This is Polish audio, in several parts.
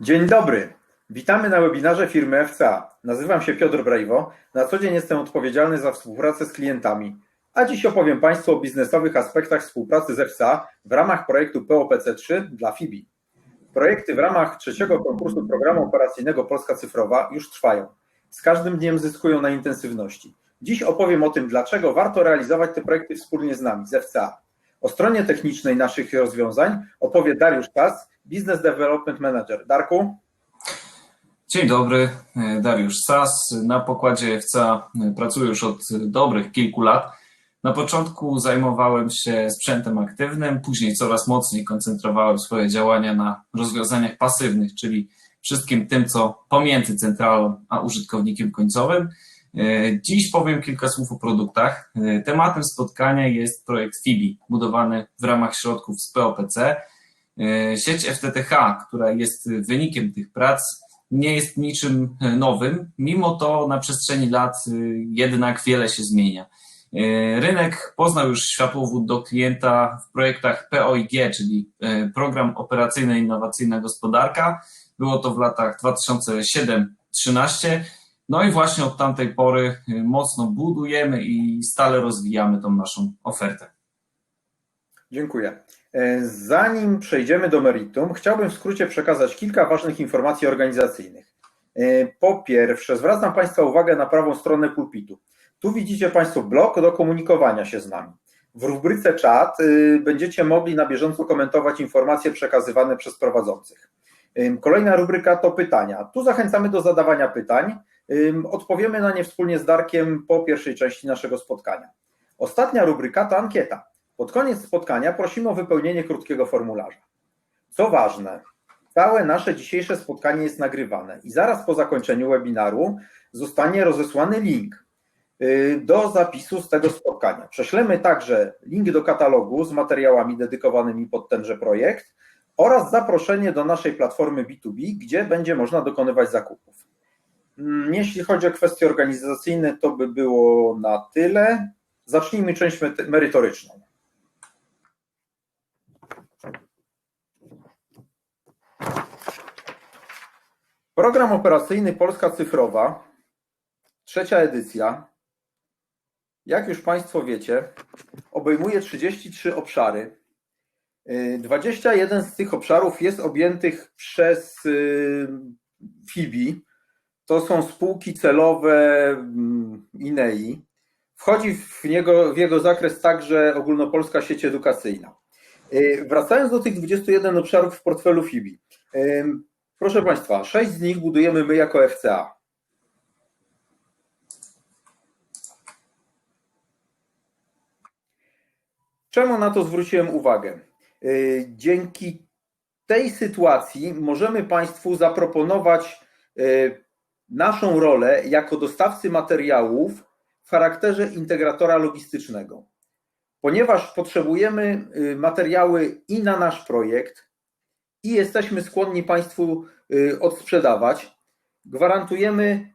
Dzień dobry. Witamy na webinarze firmy FCA. Nazywam się Piotr Brejwo. Na co dzień jestem odpowiedzialny za współpracę z klientami. A dziś opowiem Państwu o biznesowych aspektach współpracy z FCA w ramach projektu POPC3 dla FIBI. Projekty w ramach trzeciego konkursu programu operacyjnego Polska Cyfrowa już trwają. Z każdym dniem zyskują na intensywności. Dziś opowiem o tym, dlaczego warto realizować te projekty wspólnie z nami, z FCA. O stronie technicznej naszych rozwiązań opowie Dariusz Kas, Business Development Manager. Darku? Dzień dobry, Dariusz Sas. Na pokładzie FCA pracuję już od dobrych kilku lat. Na początku zajmowałem się sprzętem aktywnym, później coraz mocniej koncentrowałem swoje działania na rozwiązaniach pasywnych, czyli wszystkim tym, co pomiędzy centralą a użytkownikiem końcowym. Dziś powiem kilka słów o produktach. Tematem spotkania jest projekt FIBI, budowany w ramach środków z POPC. Sieć FTTH, która jest wynikiem tych prac, nie jest niczym nowym, mimo to na przestrzeni lat jednak wiele się zmienia. Rynek poznał już światłowód do klienta w projektach POIG, czyli Program Operacyjny Innowacyjna Gospodarka. Było to w latach 2007-2013. No i właśnie od tamtej pory mocno budujemy i stale rozwijamy tą naszą ofertę. Dziękuję. Zanim przejdziemy do meritum, chciałbym w skrócie przekazać kilka ważnych informacji organizacyjnych. Po pierwsze, zwracam Państwa uwagę na prawą stronę pulpitu. Tu widzicie Państwo blok do komunikowania się z nami. W rubryce czat będziecie mogli na bieżąco komentować informacje przekazywane przez prowadzących. Kolejna rubryka to pytania. Tu zachęcamy do zadawania pytań. Odpowiemy na nie wspólnie z Darkiem po pierwszej części naszego spotkania. Ostatnia rubryka to ankieta. Pod koniec spotkania prosimy o wypełnienie krótkiego formularza. Co ważne, całe nasze dzisiejsze spotkanie jest nagrywane i zaraz po zakończeniu webinaru zostanie rozesłany link do zapisu z tego spotkania. Prześlemy także link do katalogu z materiałami dedykowanymi pod tenże projekt oraz zaproszenie do naszej platformy B2B, gdzie będzie można dokonywać zakupów. Jeśli chodzi o kwestie organizacyjne, to by było na tyle. Zacznijmy część merytoryczną. Program operacyjny Polska Cyfrowa, trzecia edycja, jak już Państwo wiecie, obejmuje 33 obszary. 21 z tych obszarów jest objętych przez FIBI, to są spółki celowe INEI. Wchodzi w, niego, w jego zakres także ogólnopolska sieć edukacyjna. Wracając do tych 21 obszarów w portfelu FIBI. Proszę Państwa, sześć z nich budujemy my jako FCA. Czemu na to zwróciłem uwagę? Dzięki tej sytuacji możemy Państwu zaproponować naszą rolę jako dostawcy materiałów w charakterze integratora logistycznego. Ponieważ potrzebujemy materiały i na nasz projekt, i jesteśmy skłonni Państwu odsprzedawać, gwarantujemy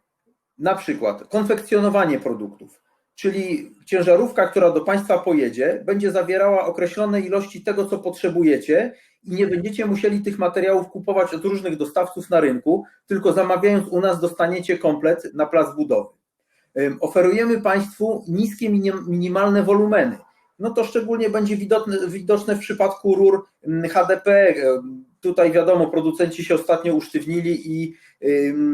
na przykład konfekcjonowanie produktów, czyli ciężarówka, która do Państwa pojedzie, będzie zawierała określone ilości tego, co potrzebujecie i nie będziecie musieli tych materiałów kupować od różnych dostawców na rynku, tylko zamawiając u nas dostaniecie komplet na plac budowy. Oferujemy Państwu niskie, minimalne wolumeny. No to szczególnie będzie widoczne, widoczne w przypadku rur HDP. Tutaj wiadomo, producenci się ostatnio usztywnili i,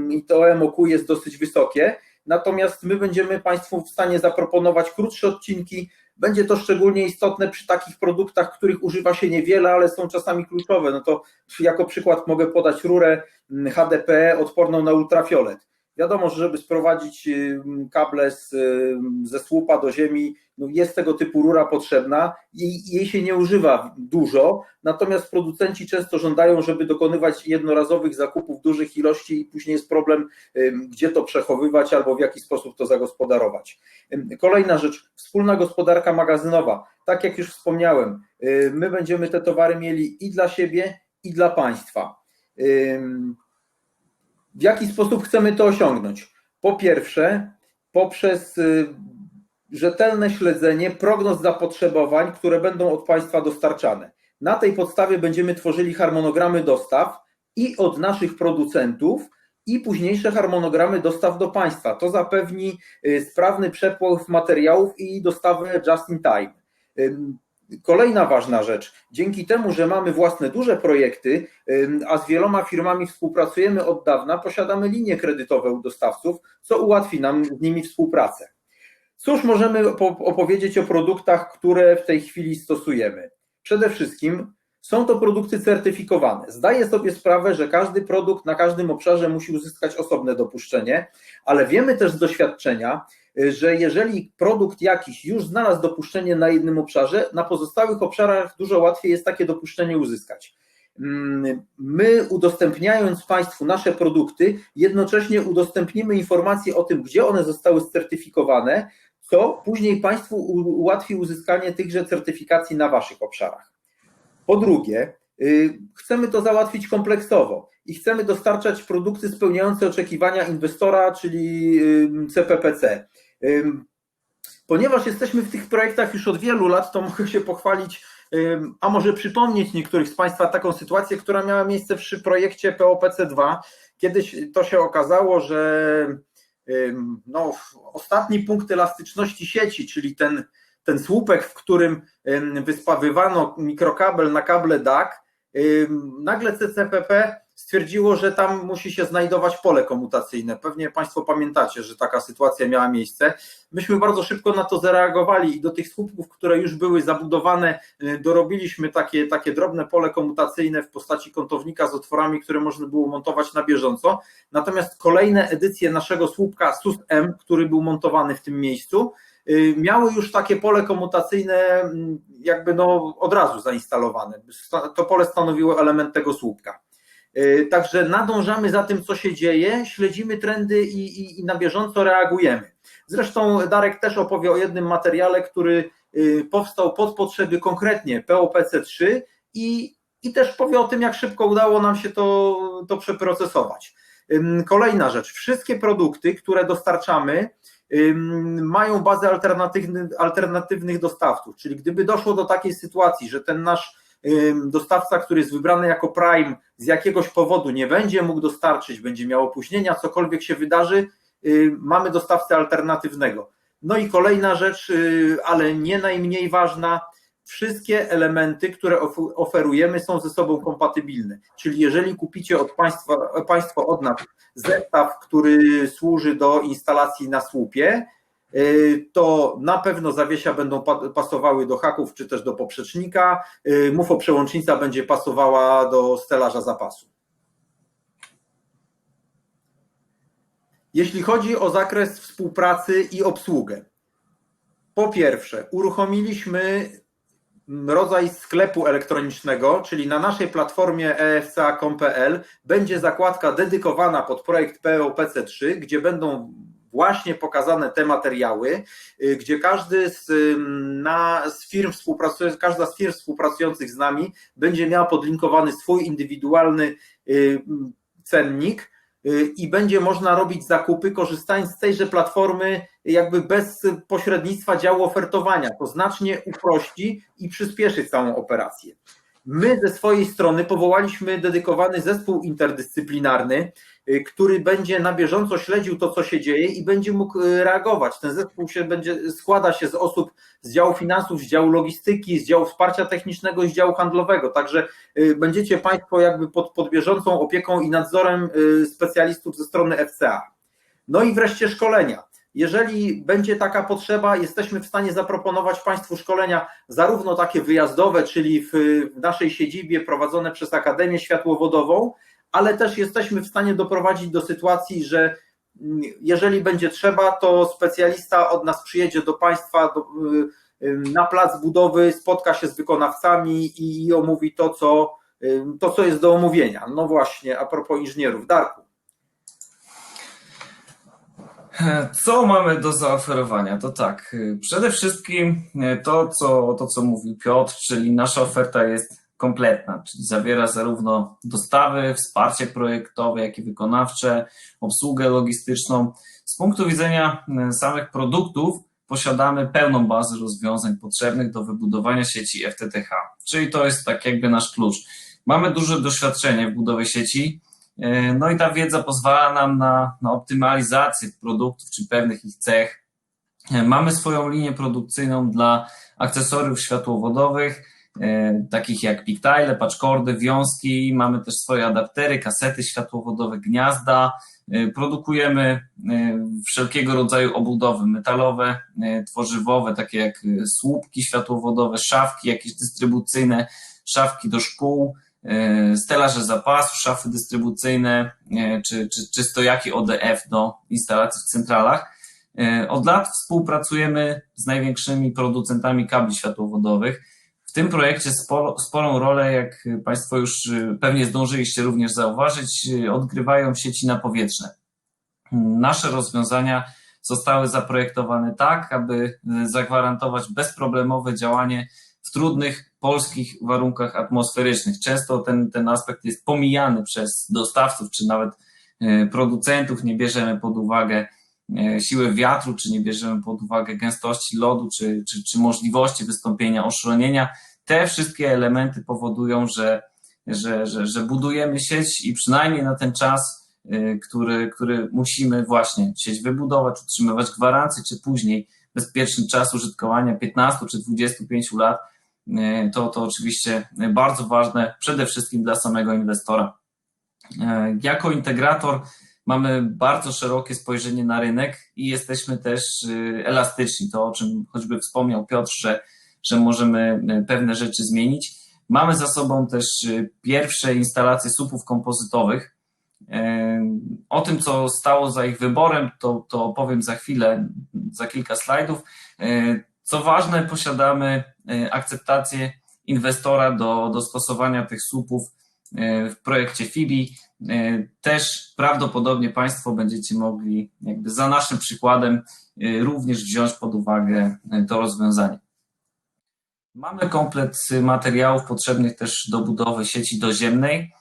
i to MOQ jest dosyć wysokie. Natomiast my będziemy Państwu w stanie zaproponować krótsze odcinki. Będzie to szczególnie istotne przy takich produktach, których używa się niewiele, ale są czasami kluczowe. No to jako przykład mogę podać rurę HDPE odporną na ultrafiolet. Wiadomo, że żeby sprowadzić kable z, ze słupa do ziemi, no jest tego typu rura potrzebna, jej, jej się nie używa dużo, natomiast producenci często żądają, żeby dokonywać jednorazowych zakupów dużych ilości i później jest problem, gdzie to przechowywać albo w jaki sposób to zagospodarować. Kolejna rzecz, wspólna gospodarka magazynowa. Tak jak już wspomniałem, my będziemy te towary mieli i dla siebie, i dla państwa. W jaki sposób chcemy to osiągnąć? Po pierwsze, poprzez rzetelne śledzenie prognoz zapotrzebowań, które będą od Państwa dostarczane. Na tej podstawie będziemy tworzyli harmonogramy dostaw i od naszych producentów, i późniejsze harmonogramy dostaw do państwa. To zapewni y, sprawny przepływ materiałów i dostawę just in time. Kolejna ważna rzecz. Dzięki temu, że mamy własne duże projekty, a z wieloma firmami współpracujemy od dawna, posiadamy linie kredytowe u dostawców, co ułatwi nam z nimi współpracę. Cóż możemy opo- opowiedzieć o produktach, które w tej chwili stosujemy? Przede wszystkim są to produkty certyfikowane. Zdaję sobie sprawę, że każdy produkt na każdym obszarze musi uzyskać osobne dopuszczenie, ale wiemy też z doświadczenia, że jeżeli produkt jakiś już znalazł dopuszczenie na jednym obszarze, na pozostałych obszarach dużo łatwiej jest takie dopuszczenie uzyskać. Mm, My, udostępniając Państwu nasze produkty, jednocześnie udostępnimy informacje o tym, gdzie one zostały certyfikowane, co później Państwu ułatwi uzyskanie tychże certyfikacji na Waszych obszarach. Po drugie, y, chcemy to załatwić kompleksowo i chcemy dostarczać produkty spełniające oczekiwania inwestora, czyli CPPC. Ponieważ jesteśmy w tych projektach już od wielu lat, to mogę się pochwalić, a może przypomnieć niektórych z Państwa taką sytuację, która miała miejsce przy projekcie POPC2. Kiedyś to się okazało, że no, ostatni punkt elastyczności sieci, czyli ten, ten słupek, w którym ym, wyspawywano mikrokabel na kable DAC, nagle CCPP stwierdziło, że tam musi się znajdować pole komutacyjne. Pewnie Państwo pamiętacie, że taka sytuacja miała miejsce. Myśmy bardzo szybko na to zareagowali i do tych słupków, które już były zabudowane, y, dorobiliśmy takie, takie drobne pole komutacyjne w postaci kątownika z otworami, które można było montować na bieżąco. Natomiast kolejne edycje naszego słupka SUS-M, który był montowany w tym miejscu, y, miały już takie pole komutacyjne mm, jakby no od razu zainstalowane. Sta- To pole stanowiło element tego słupka. Y, Także nadążamy za tym, co się dzieje, śledzimy trendy i, i, i na bieżąco reagujemy. Zresztą Darek też opowie o jednym materiale, który y, powstał pod potrzeby konkretnie POPC3 i, i też powie o tym, jak szybko udało nam się to, to przeprocesować. Kolejna rzecz, wszystkie produkty, które dostarczamy, mają bazę alternatywnych, alternatywnych dostawców, czyli gdyby doszło do takiej sytuacji, że ten nasz dostawca, który jest wybrany jako Prime, z jakiegoś powodu nie będzie mógł dostarczyć, będzie miał opóźnienia, cokolwiek się wydarzy, mamy dostawcę alternatywnego. No i kolejna rzecz, y, ale nie najmniej ważna, wszystkie elementy, które oferujemy są ze sobą kompatybilne. Czyli jeżeli kupicie od państwa, Państwo od nas zestaw, który służy do instalacji na słupie, to na pewno zawiesia będą pa- pasowały do haków czy też do poprzecznika, y, mufoprzełącznica będzie pasowała do stelaża zapasu. Jeśli chodzi o zakres współpracy i obsługę, po pierwsze, uruchomiliśmy rodzaj sklepu elektronicznego, czyli na naszej platformie E efca.com.pl będzie zakładka dedykowana pod projekt POPC3, gdzie będą właśnie pokazane te materiały, y, gdzie każdy z, ym, na, z firm współpracujących, każda z firm współpracujących z nami będzie miała podlinkowany swój indywidualny y, cennik y, i będzie można robić zakupy korzystając z tejże platformy jakby bez pośrednictwa działu ofertowania. To znacznie uprości i przyspieszy całą operację. My ze swojej strony powołaliśmy dedykowany zespół interdyscyplinarny, y, który będzie na bieżąco śledził to, co się dzieje i będzie mógł y, reagować. Ten zespół się będzie, składa się z osób z działu finansów, z działu logistyki, z działu wsparcia technicznego i z działu handlowego. Także y, będziecie Państwo jakby pod, pod bieżącą opieką i nadzorem specjalistów ze strony FCA. No i wreszcie szkolenia. Jeżeli będzie taka potrzeba, jesteśmy w stanie zaproponować Państwu szkolenia, zarówno takie wyjazdowe, czyli w, naszej siedzibie prowadzone przez Akademię Światłowodową, ale też jesteśmy w stanie doprowadzić do sytuacji, że mm, jeżeli będzie trzeba, to specjalista od nas przyjedzie do Państwa do, y, y, na plac budowy, spotka się z wykonawcami i omówi to, co, y, to, co jest do omówienia. No właśnie, a propos inżynierów. Darku. Co mamy do zaoferowania? To tak, y, przede wszystkim y, to co, to, co mówił Piotr, czyli nasza oferta jest kompletna, czyli zawiera zarówno dostawy, wsparcie projektowe, jak i wykonawcze, obsługę logistyczną. Z punktu widzenia y, samych produktów posiadamy pełną bazę rozwiązań potrzebnych do wybudowania sieci FTTH, czyli to jest tak jakby nasz klucz. Mamy duże doświadczenie w budowie sieci, no i ta wiedza pozwala nam na, na optymalizację produktów czy pewnych ich cech. E, Mamy swoją linię produkcyjną dla akcesoriów światłowodowych, e, takich jak piktile, patchcordy, wiązki. Mamy też swoje adaptery, kasety światłowodowe, gniazda. E, Produkujemy e, wszelkiego rodzaju obudowy metalowe, e, tworzywowe, takie jak e, słupki światłowodowe, szafki jakieś dystrybucyjne, szafki do szkół, e, stelaże zapasu, szafy dystrybucyjne, e, czy, czy, czy stojaki ODF do instalacji w centralach. E, Od lat współpracujemy z największymi producentami kabli światłowodowych. W tym projekcie sporo, sporą rolę, jak Państwo już e, pewnie zdążyliście również zauważyć, e, odgrywają sieci napowietrzne. Nasze rozwiązania zostały zaprojektowane tak, aby e, zagwarantować bezproblemowe działanie w trudnych polskich warunkach atmosferycznych. Często ten, ten aspekt jest pomijany przez dostawców czy nawet e, producentów. Nie bierzemy pod uwagę e, siły wiatru, czy nie bierzemy pod uwagę gęstości lodu, czy, czy, czy możliwości wystąpienia oszronienia. Te wszystkie elementy powodują, że, że, że, że budujemy sieć i przynajmniej na ten czas, e, który, który musimy właśnie sieć wybudować, utrzymywać gwarancję, czy później bezpieczny czas użytkowania 15 czy 25 lat, to, to oczywiście bardzo ważne przede wszystkim dla samego inwestora. E, Jako integrator mamy bardzo szerokie spojrzenie na rynek i jesteśmy też e, elastyczni. To, o czym choćby wspomniał Piotr, że, że możemy e, pewne rzeczy zmienić. Mamy za sobą też e, pierwsze instalacje słupów kompozytowych. E, O tym, co stało za ich wyborem, to, to opowiem za chwilę, za kilka slajdów. Co ważne, posiadamy e, akceptację inwestora do, do stosowania tych słupów e, w projekcie FIBI. E, Też prawdopodobnie Państwo będziecie mogli jakby za naszym przykładem również wziąć pod uwagę to rozwiązanie. Mamy komplet materiałów potrzebnych też do budowy sieci doziemnej.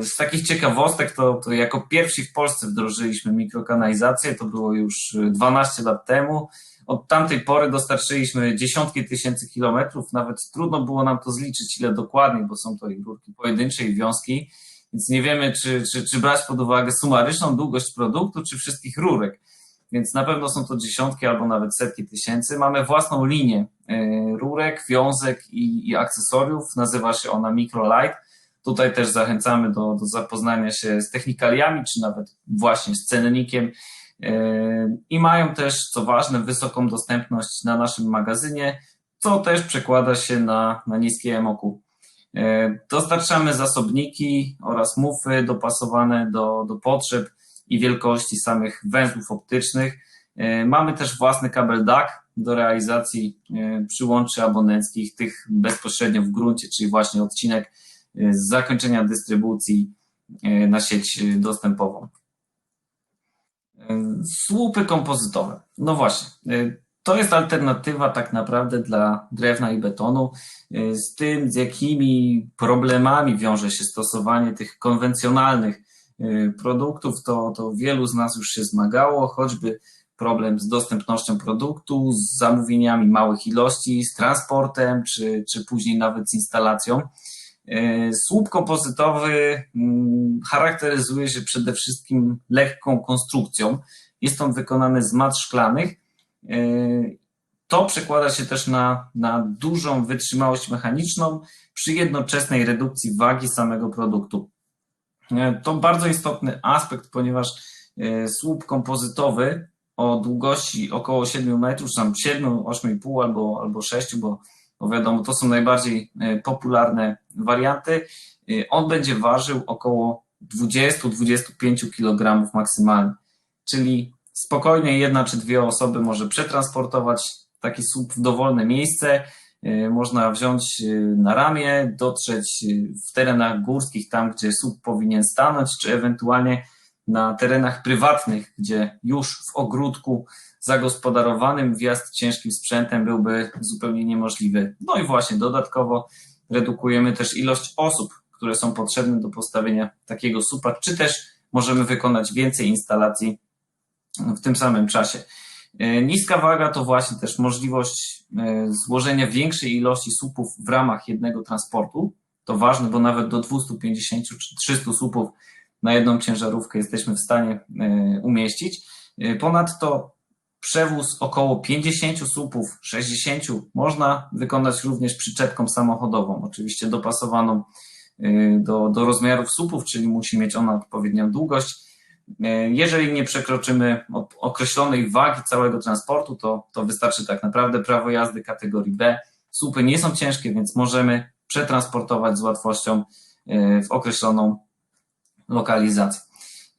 Z takich ciekawostek to, to jako pierwsi w Polsce wdrożyliśmy mikrokanalizację, to było już 12 lat temu. Od tamtej pory dostarczyliśmy dziesiątki tysięcy kilometrów, nawet trudno było nam to zliczyć ile dokładnie, bo są to i rurki pojedyncze i wiązki, więc nie wiemy czy, czy, czy brać pod uwagę sumaryczną długość produktu, czy wszystkich rurek. Więc na pewno są to dziesiątki albo nawet setki tysięcy. Mamy własną linię e, rurek, wiązek i, i akcesoriów, nazywa się ona Microlight. Tutaj też zachęcamy do, do zapoznania się z technikaliami, czy nawet właśnie z cennikiem. I mają też, co ważne, wysoką dostępność na naszym magazynie, co też przekłada się na, na niskie MOQ. E, Dostarczamy zasobniki oraz mufy dopasowane do, do potrzeb i wielkości samych węzłów optycznych. Mamy też własny kabel DAC do realizacji przyłączy abonenckich, tych bezpośrednio w gruncie, czyli właśnie odcinek e, z zakończenia dystrybucji e, na sieć e, dostępową. Słupy kompozytowe. No właśnie, e, to jest alternatywa tak naprawdę dla drewna i betonu. E, Z tym, z jakimi problemami wiąże się stosowanie tych konwencjonalnych e, produktów, to, to wielu z nas już się zmagało, choćby problem z dostępnością produktu, z zamówieniami małych ilości, z transportem, czy, czy później nawet z instalacją. E, Słup kompozytowy mm, charakteryzuje się przede wszystkim lekką konstrukcją. Jest on wykonany z mat szklanych. E, To przekłada się też na, na dużą wytrzymałość mechaniczną przy jednoczesnej redukcji wagi samego produktu. E, To bardzo istotny aspekt, ponieważ słup kompozytowy o długości około 7 metrów, czy tam 7, 8,5 albo, albo 6, bo, bo wiadomo, to są najbardziej e, popularne warianty. E, On będzie ważył około 20-25 kg maksymalnie, czyli spokojnie jedna czy dwie osoby może przetransportować taki słup w dowolne miejsce. E, Można wziąć na ramię, dotrzeć w terenach górskich, tam gdzie słup powinien stanąć, czy ewentualnie na terenach prywatnych, gdzie już w ogródku zagospodarowanym wjazd ciężkim sprzętem byłby zupełnie niemożliwy. No i właśnie dodatkowo redukujemy też ilość osób, które są potrzebne do postawienia takiego słupa, czy też możemy wykonać więcej instalacji w tym samym czasie. E, Niska waga to właśnie też możliwość e, złożenia większej ilości słupów w ramach jednego transportu. to ważne, bo nawet do 250 czy 300 słupów na jedną ciężarówkę jesteśmy w stanie e, umieścić. E, Ponadto przewóz około 50 słupów, 60 można wykonać również przyczepką samochodową, oczywiście dopasowaną y, do, do rozmiarów słupów, czyli musi mieć ona odpowiednią długość. Jeżeli nie przekroczymy określonej wagi całego transportu, to, to wystarczy tak naprawdę prawo jazdy kategorii B. Słupy nie są ciężkie, więc możemy przetransportować z łatwością w określoną lokalizację.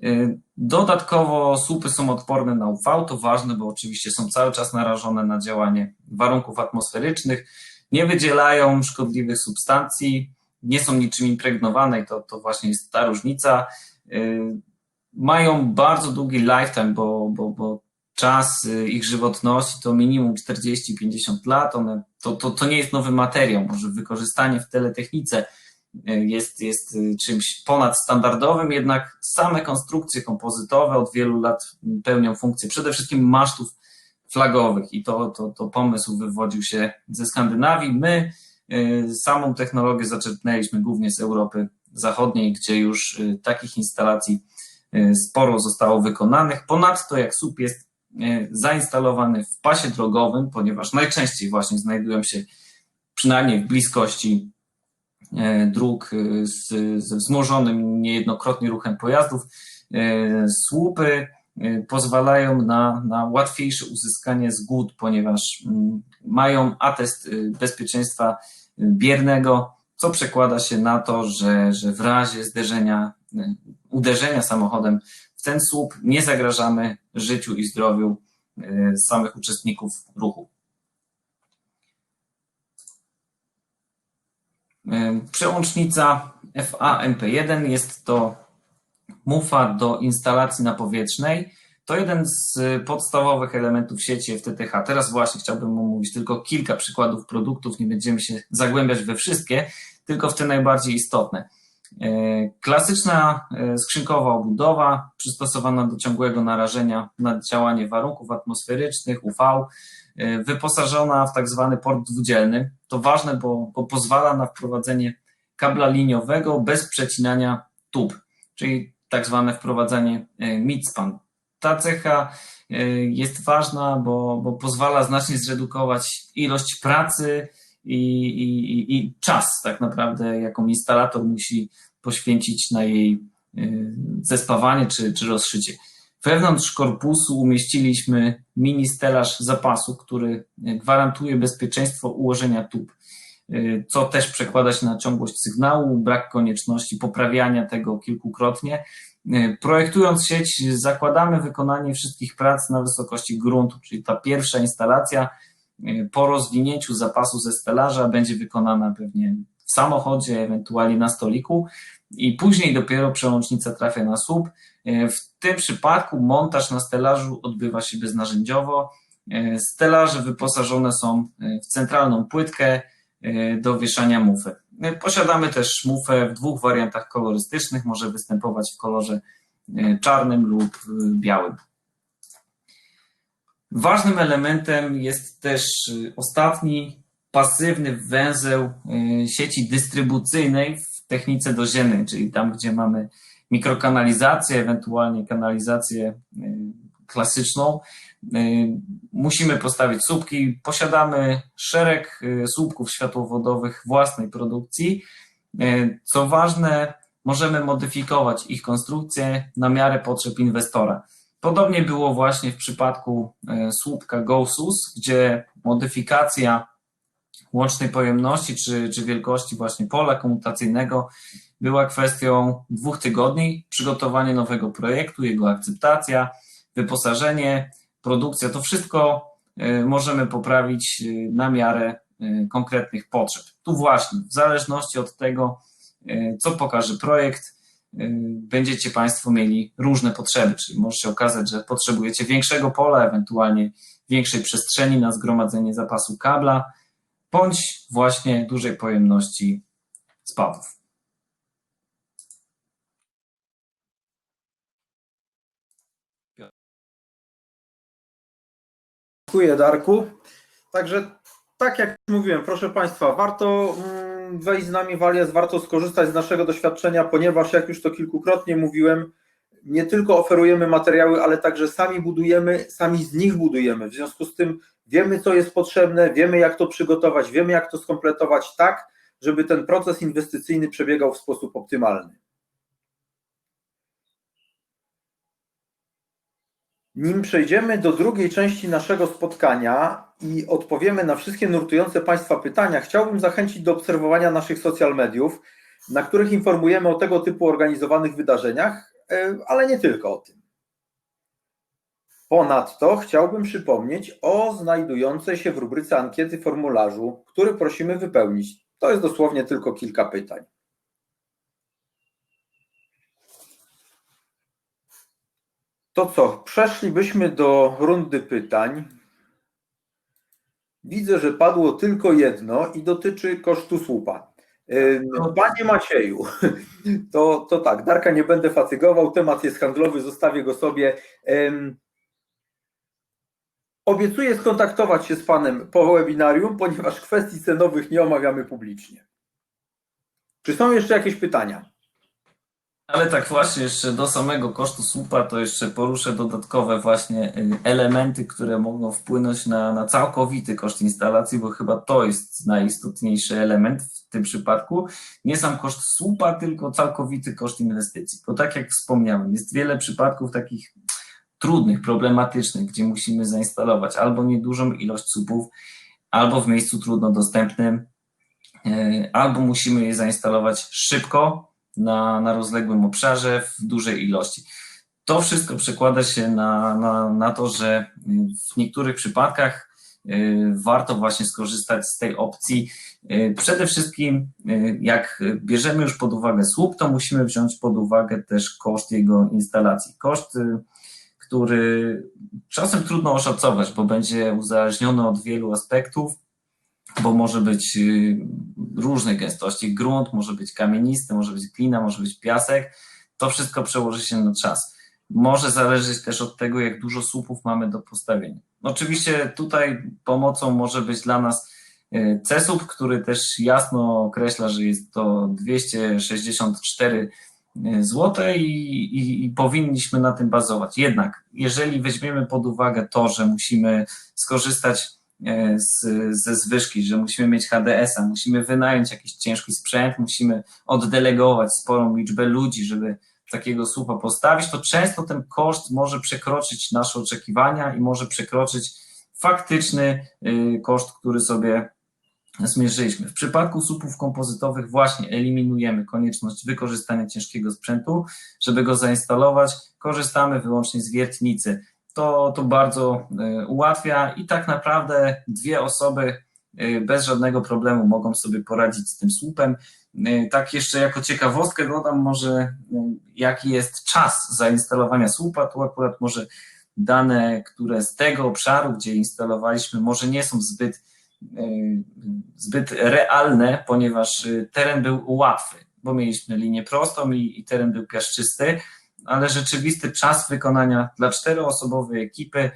Y, Dodatkowo słupy są odporne na UV, to ważne, bo oczywiście są cały czas narażone na działanie warunków atmosferycznych, nie wydzielają szkodliwych substancji, nie są niczym impregnowane i to, to właśnie jest ta różnica. Y, Mają bardzo długi lifetime, bo, bo, bo czas y, ich żywotności to minimum 40-50 lat. One, to, to, to nie jest nowy materiał, może wykorzystanie w teletechnice jest, jest y, czymś ponadstandardowym, jednak same konstrukcje kompozytowe od wielu lat pełnią funkcję przede wszystkim masztów flagowych i to, to, to pomysł wywodził się ze Skandynawii. My y, samą technologię zaczerpnęliśmy głównie z Europy Zachodniej, gdzie już takich instalacji sporo zostało wykonanych. Ponadto jak słup jest zainstalowany w pasie drogowym, ponieważ najczęściej właśnie znajdują się przynajmniej w bliskości e, dróg e, z, ze wzmożonym niejednokrotnie ruchem pojazdów. E, Słupy e, pozwalają na, na łatwiejsze uzyskanie zgód, ponieważ mm, mają atest e, bezpieczeństwa e, biernego, co przekłada się na to, że, że w razie zderzenia, e, uderzenia samochodem w ten słup nie zagrażamy życiu i zdrowiu e, samych uczestników ruchu. Przełącznica FA-MP1 jest to mufa do instalacji napowietrznej. To jeden z podstawowych elementów sieci FTTH. Teraz właśnie chciałbym omówić tylko kilka przykładów produktów, nie będziemy się zagłębiać we wszystkie, tylko w te najbardziej istotne. Klasyczna skrzynkowa obudowa, przystosowana do ciągłego narażenia na działanie warunków atmosferycznych, UV, wyposażona w tak zwany port dwudzielny. To ważne, bo, bo pozwala na wprowadzenie kabla liniowego bez przecinania tub, czyli tak zwane wprowadzanie midspan. Ta cecha jest ważna, bo, bo pozwala znacznie zredukować ilość pracy i, i, i czas, tak naprawdę, jaką instalator musi poświęcić na jej zespawanie czy, czy rozszycie. Wewnątrz korpusu umieściliśmy mini stelaż zapasu, który gwarantuje bezpieczeństwo ułożenia tub, co też przekłada się na ciągłość sygnału, brak konieczności poprawiania tego kilkukrotnie. Projektując sieć, zakładamy wykonanie wszystkich prac na wysokości gruntu, czyli ta pierwsza instalacja po rozwinięciu zapasu ze stelaża będzie wykonana pewnie w samochodzie, ewentualnie na stoliku i później dopiero przełącznica trafia na słup. W tym przypadku montaż na stelażu odbywa się beznarzędziowo. Stelaże wyposażone są w centralną płytkę do wieszania mufy. Posiadamy też mufę w dwóch wariantach kolorystycznych, może występować w kolorze czarnym lub białym. Ważnym elementem jest też ostatni pasywny węzeł sieci dystrybucyjnej w technice doziemnej, czyli tam, gdzie mamy mikrokanalizację, ewentualnie kanalizację klasyczną. Musimy postawić słupki. Posiadamy szereg słupków światłowodowych własnej produkcji. Co ważne, możemy modyfikować ich konstrukcję na miarę potrzeb inwestora. Podobnie było właśnie w przypadku słupka GoSUS, gdzie modyfikacja łącznej pojemności czy, czy wielkości właśnie pola komutacyjnego była kwestią dwóch tygodni. Przygotowanie nowego projektu, jego akceptacja, wyposażenie, produkcja, to wszystko możemy poprawić na miarę konkretnych potrzeb. Tu właśnie, w zależności od tego, co pokaże projekt, będziecie Państwo mieli różne potrzeby, czyli może się okazać, że potrzebujecie większego pola, ewentualnie większej przestrzeni na zgromadzenie zapasu kabla, bądź właśnie dużej pojemności spadów. Dziękuję Darku. Także tak jak mówiłem, proszę Państwa, warto wejść z nami w Alias, warto skorzystać z naszego doświadczenia, ponieważ jak już to kilkukrotnie mówiłem, nie tylko oferujemy materiały, ale także sami budujemy, sami z nich budujemy. W związku z tym wiemy, co jest potrzebne, wiemy, jak to przygotować, wiemy, jak to skompletować tak, żeby ten proces inwestycyjny przebiegał w sposób optymalny. Nim przejdziemy do drugiej części naszego spotkania i odpowiemy na wszystkie nurtujące Państwa pytania, chciałbym zachęcić do obserwowania naszych social mediów, na których informujemy o tego typu organizowanych wydarzeniach, e, ale nie tylko o tym. Ponadto chciałbym przypomnieć o znajdującej się w rubryce ankiety formularzu, który prosimy wypełnić. To jest dosłownie tylko kilka pytań. To co, przeszlibyśmy do rundy pytań. Widzę, że padło tylko jedno i dotyczy kosztu słupa. Ym, Panie Macieju, to, to tak, Darka nie będę fatygował, temat jest handlowy, zostawię go sobie. Obiecuję skontaktować się z Panem po webinarium, ponieważ kwestii cenowych nie omawiamy publicznie. Czy są jeszcze jakieś pytania? Ale tak właśnie jeszcze do samego kosztu słupa to jeszcze poruszę dodatkowe właśnie y, elementy, które mogą wpłynąć na, na całkowity koszt instalacji, bo chyba to jest najistotniejszy element w tym przypadku. Nie sam koszt słupa, tylko całkowity koszt inwestycji. Bo tak jak wspomniałem, jest wiele przypadków takich trudnych, problematycznych, gdzie musimy zainstalować albo niedużą ilość słupów, albo w miejscu trudno dostępnym, y, albo musimy je zainstalować szybko, na, na rozległym obszarze w dużej ilości. To wszystko przekłada się na, na, na to, że w niektórych przypadkach y, warto właśnie skorzystać z tej opcji. Y, Przede wszystkim, y, jak bierzemy już pod uwagę słup, to musimy wziąć pod uwagę też koszt jego instalacji. Koszt, który czasem trudno oszacować, bo będzie uzależniony od wielu aspektów, bo może być y, różnej gęstości grunt, może być kamienisty, może być glina, może być piasek. To wszystko przełoży się na czas. Może zależeć też od tego, jak dużo słupów mamy do postawienia. Oczywiście tutaj pomocą może być dla nas y, CESUP, który też jasno określa, że jest to 264 zł i, i, i powinniśmy na tym bazować. Jednak, jeżeli weźmiemy pod uwagę to, że musimy skorzystać z, ze zwyżki, że musimy mieć HDS-a, musimy wynająć jakiś ciężki sprzęt, musimy oddelegować sporą liczbę ludzi, żeby takiego słupa postawić, to często ten koszt może przekroczyć nasze oczekiwania i może przekroczyć faktyczny y, koszt, który sobie zmierzyliśmy. W przypadku słupów kompozytowych właśnie eliminujemy konieczność wykorzystania ciężkiego sprzętu, żeby go zainstalować, korzystamy wyłącznie z wiertnicy. To, to bardzo y, ułatwia i tak naprawdę dwie osoby y, bez żadnego problemu mogą sobie poradzić z tym słupem. Y, Tak jeszcze jako ciekawostkę dodam może jaki jest czas zainstalowania słupa, tu akurat może dane, które z tego obszaru, gdzie instalowaliśmy, może nie są zbyt zbyt realne, ponieważ teren był łatwy, bo mieliśmy linię prostą i, i teren był piaszczysty, ale rzeczywisty czas wykonania dla czteroosobowej ekipy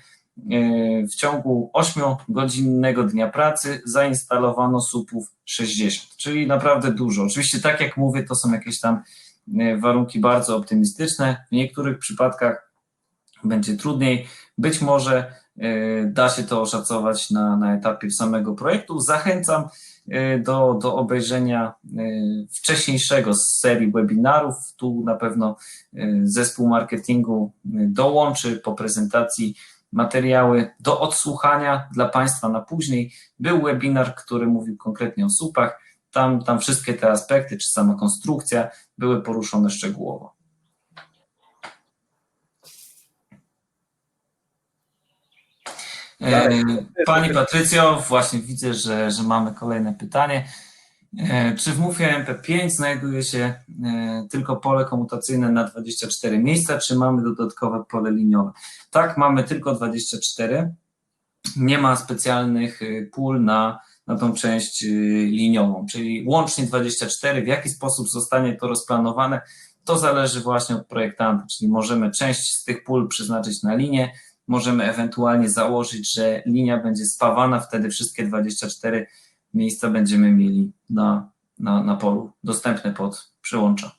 w ciągu 8-godzinnego dnia pracy zainstalowano słupów 60, czyli naprawdę dużo. Oczywiście, tak jak mówię, to są jakieś tam warunki bardzo optymistyczne. W niektórych przypadkach będzie trudniej. Być może da się to oszacować na, na etapie samego projektu. Zachęcam do, do obejrzenia wcześniejszego z serii webinarów. Tu na pewno zespół marketingu dołączy po prezentacji materiały do odsłuchania dla Państwa na później. Był webinar, który mówił konkretnie o słupach. Tam, tam wszystkie te aspekty, czy sama konstrukcja były poruszone szczegółowo. Pani Patrycjo, właśnie widzę, że, że mamy kolejne pytanie. Czy w MUFie MP5 znajduje się tylko pole komutacyjne na 24 miejsca, czy mamy dodatkowe pole liniowe? Tak, mamy tylko 24. Nie ma specjalnych pól na, na tą część liniową, czyli łącznie 24. W jaki sposób zostanie to rozplanowane, to zależy właśnie od projektanta, czyli możemy część z tych pól przeznaczyć na linię, możemy ewentualnie założyć, że linia będzie spawana, wtedy wszystkie 24 miejsca będziemy mieli na na, na polu, dostępne pod przyłącza.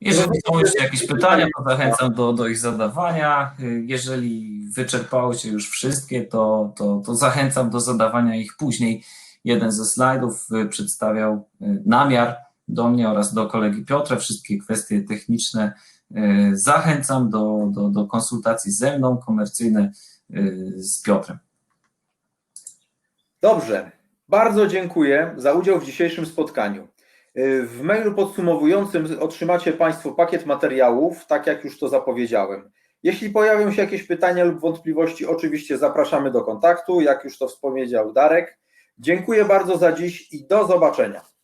Jeżeli są jeszcze jakieś pytania, to zachęcam do, do ich zadawania. Jeżeli wyczerpały się już wszystkie, to, to, to zachęcam do zadawania ich później. Jeden ze slajdów y, przedstawiał y, namiar do mnie oraz do kolegi Piotra, wszystkie kwestie techniczne. y, Zachęcam do, do, do konsultacji ze mną, komercyjne y, z Piotrem. Dobrze. Bardzo dziękuję za udział w dzisiejszym spotkaniu. Y, W mailu podsumowującym otrzymacie Państwo pakiet materiałów, tak jak już to zapowiedziałem. Jeśli pojawią się jakieś pytania lub wątpliwości, oczywiście zapraszamy do kontaktu, jak już to wspomniał Darek. Dziękuję bardzo za dziś i do zobaczenia.